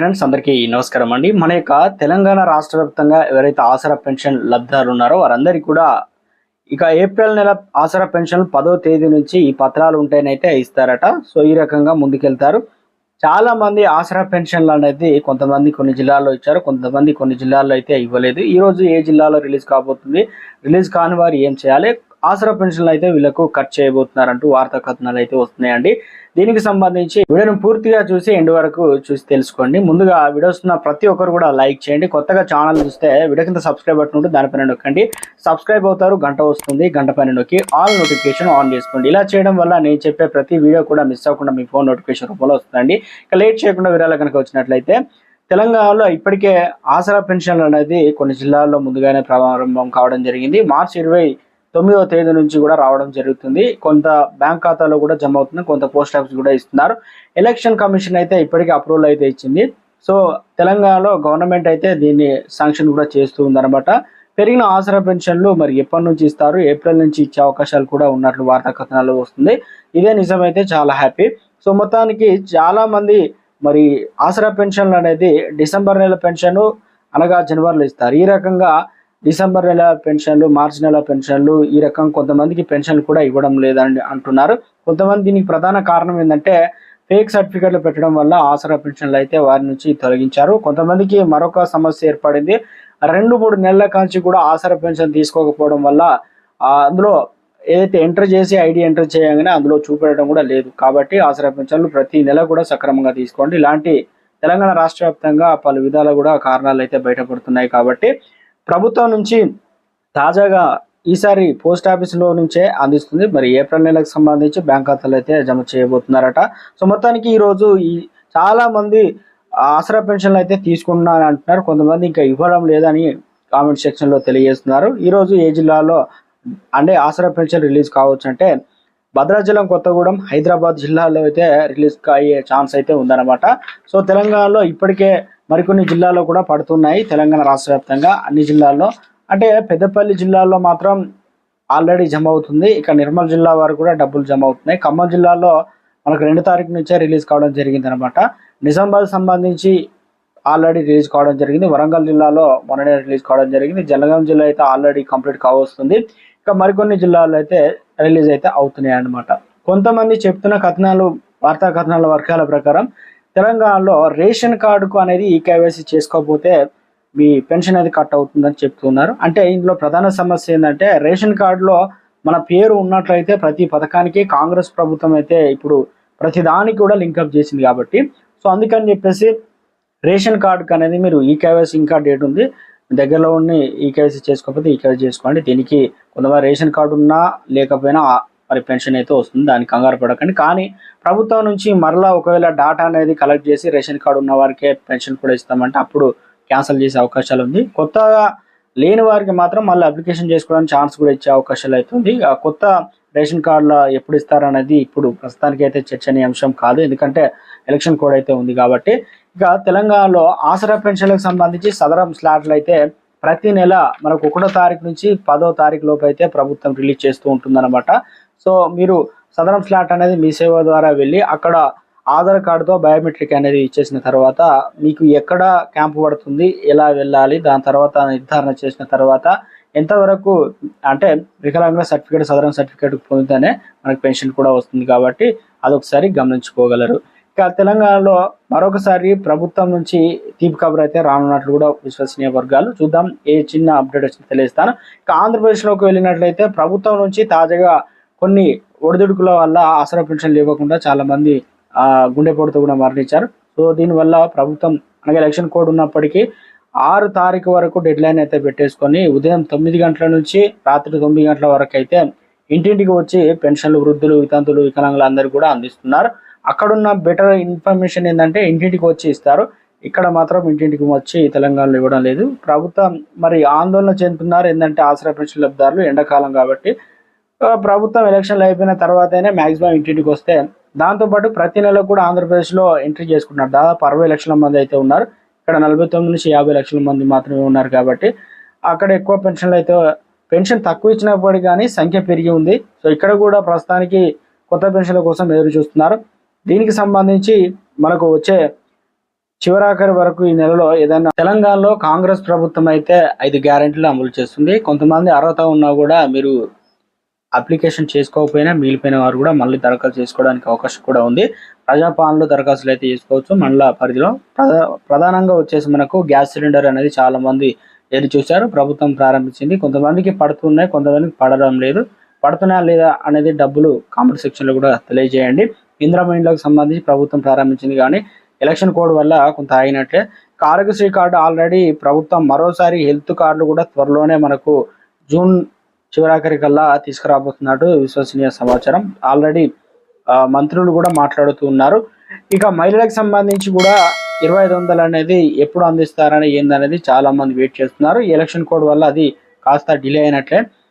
Friends అందరికీ నమస్కారం అండి. మన యొక్క తెలంగాణ రాష్ట్ర వ్యాప్తంగా ఎవరైతే ఆసరా పెన్షన్ లబ్ధిదారులు ఉన్నారో వారందరికీ కూడా ఇక ఏప్రిల్ నెల ఆసరా పెన్షన్ పదో తేదీ నుంచి ఈ పత్రాలు ఉంటేనైతే ఇస్తారట. సో ఈ రకంగా ముందుకెళ్తారు. చాలా మంది ఆసరా పెన్షన్లు అనేది కొంతమంది కొన్ని జిల్లాల్లో ఇచ్చారు కొంతమంది కొన్ని జిల్లాల్లో అయితే ఇవ్వలేదు. ఈ రోజు ఏ జిల్లాలో రిలీజ్ కాబోతుంది? రిలీజ్ కాని వారు ఏం చేయాలి? ఆసరా పెన్షన్లు అయితే వీళ్ళకు కట్ చేయబోతున్నారంటూ వార్తా కథనాలు అయితే వస్తున్నాయండి. దీనికి సంబంధించి వీడియోను పూర్తిగా చూసి ఎండ్ వరకు చూసి తెలుసుకోండి. ముందుగా వీడియోస్ ఉన్న ప్రతి ఒక్కరు కూడా లైక్ చేయండి. కొత్తగా ఛానల్ చూస్తే వీడియో కింద సబ్స్క్రైబ్ బటన్ ఉంటుంది దానిపైన నొక్కండి. సబ్స్క్రైబ్ అవుతారు గంట వస్తుంది గంట పైన నొక్కి ఆల్ నోటిఫికేషన్ ఆన్ చేసుకోండి. ఇలా చేయడం వల్ల నేను చెప్పే ప్రతి వీడియో కూడా మిస్ అవ్వకుండా మీ ఫోన్ నోటిఫికేషన్ రూపంలో వస్తుందండి. ఇక లేట్ చేయకుండా వివరాలు కనుక వచ్చినట్లయితే తెలంగాణలో ఇప్పటికే ఆసరా పెన్షన్లు అనేది కొన్ని జిల్లాల్లో ముందుగానే ప్రారంభం కావడం జరిగింది. మార్చి ఇరవై తొమ్మిదవ తేదీ నుంచి కూడా రావడం జరుగుతుంది. కొంత బ్యాంక్ ఖాతాలో కూడా జమ అవుతుంది. కొంత పోస్ట్ ఆఫీస్ కూడా ఇస్తున్నారు. ఎలక్షన్ కమిషన్ అయితే ఇప్పటికే అప్రూవల్ అయితే ఇచ్చింది. సో తెలంగాణలో గవర్నమెంట్ అయితే దీన్ని శాంక్షన్ కూడా చేస్తూ ఉందన్నమాట. పెరిగిన ఆసరా పెన్షన్లు మరి ఎప్పటి నుంచి ఇస్తారు? ఏప్రిల్ నుంచి ఇచ్చే అవకాశాలు కూడా ఉన్నట్లు వార్తా కథనాలు వస్తుంది. ఇదే నిజమైతే చాలా హ్యాపీ. సో మొత్తానికి చాలా మంది మరి ఆసరా పెన్షన్లు అనేది డిసెంబర్ నెల పెన్షన్ అనగా జనవరిలో ఇస్తారు. ఈ రకంగా డిసెంబర్ నెల పెన్షన్లు మార్చి నెల పెన్షన్లు ఈ రకం కొంతమందికి పెన్షన్లు కూడా ఇవ్వడం లేదని అంటున్నారు. కొంతమంది దీనికి ప్రధాన కారణం ఏంటంటే ఫేక్ సర్టిఫికెట్లు పెట్టడం వల్ల ఆసరా పెన్షన్లు అయితే వారి నుంచి తొలగించారు. కొంతమందికి మరొక సమస్య ఏర్పడింది. రెండు మూడు నెలల కాంచి కూడా ఆసరా పెన్షన్ తీసుకోకపోవడం వల్ల అందులో ఏదైతే ఎంటర్ చేసి ఐడి ఎంటర్ చేయగానే అందులో చూపెట్టడం కూడా లేదు. కాబట్టి ఆసరా పెన్షన్లు ప్రతి నెల కూడా సక్రమంగా తీసుకోండి. ఇలాంటి తెలంగాణ రాష్ట్ర వ్యాప్తంగా పలు విధాలు కూడా కారణాలు అయితే బయటపడుతున్నాయి కాబట్టి ప్రభుత్వం నుంచి తాజాగా ఈసారి పోస్ట్ ఆఫీసులో నుంచే అందిస్తుంది. మరి ఏప్రిల్ నెలకు సంబంధించి బ్యాంక్ ఖాతాలు అయితే జమ చేయబోతున్నారట. సో మొత్తానికి ఈరోజు ఈ చాలామంది ఆసరా పెన్షన్లు అయితే తీసుకుంటున్నారని అంటున్నారు. కొంతమంది ఇంకా ఇవ్వడం లేదని కామెంట్ సెక్షన్లో తెలియజేస్తున్నారు. ఈరోజు ఏ జిల్లాలో అంటే ఆసరా పెన్షన్ రిలీజ్ కావచ్చు అంటే భద్రాచలం కొత్తగూడెం హైదరాబాద్ జిల్లాలో అయితే రిలీజ్ అయ్యే ఛాన్స్ అయితే ఉందన్నమాట. సో తెలంగాణలో ఇప్పటికే మరికొన్ని జిల్లాల్లో కూడా పడుతున్నాయి. తెలంగాణ రాష్ట్ర వ్యాప్తంగా అన్ని జిల్లాల్లో. అంటే పెద్దపల్లి జిల్లాలో మాత్రం ఆల్రెడీ జమ అవుతుంది. ఇక నిర్మల్ జిల్లా వారు కూడా డబ్బులు జమ అవుతున్నాయి. ఖమ్మం జిల్లాలో మనకు రెండు తారీఖు నుంచే రిలీజ్ కావడం జరిగింది అనమాట నిజామాబాద్ సంబంధించి ఆల్రెడీ రిలీజ్ కావడం జరిగింది. వరంగల్ జిల్లాలో మొన్ననే రిలీజ్ కావడం జరిగింది. జనగాం జిల్లా అయితే ఆల్రెడీ కంప్లీట్ కావస్తుంది. ఇక మరికొన్ని జిల్లాల్లో అయితే రిలీజ్ అయితే అవుతున్నాయి అన్నమాట కొంతమంది చెప్తున్న కథనాలు వార్తా కథనాల వర్గాల ప్రకారం తెలంగాణలో రేషన్ కార్డుకు అనేది ఈ కేవైసీ చేసుకోకపోతే మీ పెన్షన్ అనేది కట్ అవుతుందని చెప్తున్నారు. అంటే ఇందులో ప్రధాన సమస్య ఏంటంటే రేషన్ కార్డులో మన పేరు ఉన్నట్లయితే ప్రతి పథకానికి కాంగ్రెస్ ప్రభుత్వం అయితే ఇప్పుడు ప్రతి దానికి కూడా లింకప్ చేసింది కాబట్టి. సో అందుకని చెప్పేసి రేషన్ కార్డుకి అనేది మీరు ఈ కేవైసీ ఇంకా డేట్ ఉంది. దగ్గరలో ఉన్న ఈ కేవైసీ చేసుకోకపోతే ఈ కేవైసీ చేసుకోండి. దీనికి కొంతమంది రేషన్ కార్డు ఉన్నా లేకపోయినా మరి పెన్షన్ అయితే వస్తుంది దానికి కంగారు పడకండి. కానీ ప్రభుత్వం నుంచి మరలా ఒకవేళ డాటా అనేది కలెక్ట్ చేసి రేషన్ కార్డు ఉన్న వారికే పెన్షన్ కూడా ఇస్తామంటే అప్పుడు క్యాన్సిల్ చేసే అవకాశాలు ఉంది. కొత్తగా లేని వారికి మాత్రం మళ్ళీ అప్లికేషన్ చేసుకోవడానికి ఛాన్స్ కూడా ఇచ్చే అవకాశాలు అవుతుంది కొత్త రేషన్ కార్డుల ఎప్పుడు ఇస్తారనేది ఇప్పుడు ప్రస్తుతానికి అయితే చర్చనీయాంశం కాదు. ఎందుకంటే ఎలక్షన్ కోడ్ అయితే ఉంది కాబట్టి ఇక తెలంగాణలో ఆసరా పెన్షన్లకు సంబంధించి సదరం స్లాట్లు అయితే ప్రతి నెల మనకు ఒకటో తారీఖు నుంచి పదో తారీఖు లోపు అయితే ప్రభుత్వం రిలీజ్ చేస్తూ ఉంటుందన్నమాట. సో మీరు సదరం స్లాట్ అనేది మీ సేవ ద్వారా వెళ్ళి అక్కడ ఆధార్ కార్డుతో బయోమెట్రిక్ అనేది ఇచ్చేసిన తర్వాత మీకు ఎక్కడ క్యాంపు పడుతుంది ఎలా వెళ్ళాలి దాని తర్వాత నిర్ధారణ చేసిన తర్వాత ఎంతవరకు అంటే వికలాంగుల సర్టిఫికేట్ సదరం సర్టిఫికేట్ పొందితేనే మనకు పెన్షన్ కూడా వస్తుంది కాబట్టి అదొకసారి గమనించుకోగలరు. ఇక తెలంగాణలో మరొకసారి ప్రభుత్వం నుంచి తీపి కబురు అయితే రానున్నట్లు కూడా విశ్వసనీయ వర్గాలు చూద్దాం. ఏ చిన్న అప్డేట్ వచ్చిందో తెలియస్తాను ఇక ఆంధ్రప్రదేశ్లోకి వెళ్ళినట్లయితే ప్రభుత్వం నుంచి తాజాగా కొన్ని ఒడిదుడుకుల వల్ల ఆసరా పెన్షన్లు ఇవ్వకుండా చాలా మంది ఆ, గుండెపోటుతో కూడా మరణించారు. సో దీనివల్ల ప్రభుత్వం అనగా ఎలక్షన్ కోడ్ ఉన్నప్పటికీ ఆరు తారీఖు వరకు డెడ్ లైన్ అయితే పెట్టేసుకొని ఉదయం తొమ్మిది గంటల నుంచి రాత్రి తొమ్మిది గంటల వరకు అయితే ఇంటింటికి వచ్చి పెన్షన్లు వృద్ధులు వితంతులు వికలాంగులు అందరూ కూడా అందిస్తున్నారు. అక్కడున్న బెటర్ ఇన్ఫర్మేషన్ ఏంటంటే ఇంటింటికి వచ్చి ఇస్తారు. ఇక్కడ మాత్రం ఇంటింటికి వచ్చి తెలంగాణలో ఇవ్వడం లేదు. ప్రభుత్వం మరి ఆందోళన చెందుతున్నారు. ఏంటంటే ఆసరా పెన్షన్ లబ్ధారులు ఎండాకాలం కాబట్టి ప్రభుత్వం ఎలక్షన్లు అయిపోయిన తర్వాతనే మాక్సిమం ఇంటింటికి వస్తే దాంతోపాటు ప్రతి నెల కూడా ఆంధ్రప్రదేశ్లో ఎంట్రీ చేసుకుంటున్నారు. దాదాపు అరవై లక్షల మంది అయితే ఉన్నారు. ఇక్కడ నలభై తొమ్మిది నుంచి యాభై లక్షల మంది మాత్రమే ఉన్నారు కాబట్టి అక్కడ ఎక్కువ పెన్షన్లు అయితే పెన్షన్ తక్కువ ఇచ్చినప్పటికీ కానీ సంఖ్య పెరిగి ఉంది. సో ఇక్కడ కూడా ప్రస్తుతానికి కొత్త పెన్షన్ల కోసం ఎదురు చూస్తున్నారు. దీనికి సంబంధించి మనకు వచ్చే చివరాఖరి వరకు ఈ నెలలో ఏదైనా తెలంగాణలో కాంగ్రెస్ ప్రభుత్వం అయితే ఐదు గ్యారెంటీలు అమలు చేస్తుంది. కొంతమంది అర్హత ఉన్నా కూడా మీరు అప్లికేషన్ చేసుకోకపోయినా మిగిలిపోయిన వారు కూడా మళ్ళీ దరఖాస్తు చేసుకోవడానికి అవకాశం కూడా ఉంది. ప్రజాపాలనలో దరఖాస్తులు అయితే చేసుకోవచ్చు. మండల పరిధిలో ప్రధానంగా వచ్చేసి మనకు గ్యాస్ సిలిండర్ అనేది చాలా మంది ఎదురు చూశారు? ప్రభుత్వం ప్రారంభించింది. కొంతమందికి పడుతున్నాయి కొంతమందికి పడడం లేదు. పడుతున్నాయా లేదా అనేది డబ్బులు కామెంట్ సెక్షన్లో కూడా తెలియజేయండి. ఇందిరా ఇండ్లకు సంబంధించి ప్రభుత్వం ప్రారంభించింది కానీ ఎలక్షన్ కోడ్ వల్ల కొంత ఆగినట్లే. ఆరోగ్యశ్రీ కార్డు ఆల్రెడీ ప్రభుత్వం మరోసారి హెల్త్ కార్డులు కూడా త్వరలోనే మనకు జూన్ చివరాఖరి కల్లా తీసుకురాబోతున్నట్టు విశ్వసనీయ సమాచారం. ఆల్రెడీ ఆ, మంత్రులు కూడా మాట్లాడుతూ ఉన్నారు. ఇక మహిళలకు సంబంధించి కూడా ఇరవై ఐదు వందలు అనేది ఎప్పుడు అందిస్తారని ఏందనేది చాలా మంది వెయిట్ చేస్తున్నారు. ఎలక్షన్ కోడ్ వల్ల అది కాస్త డిలే అయినట్లే.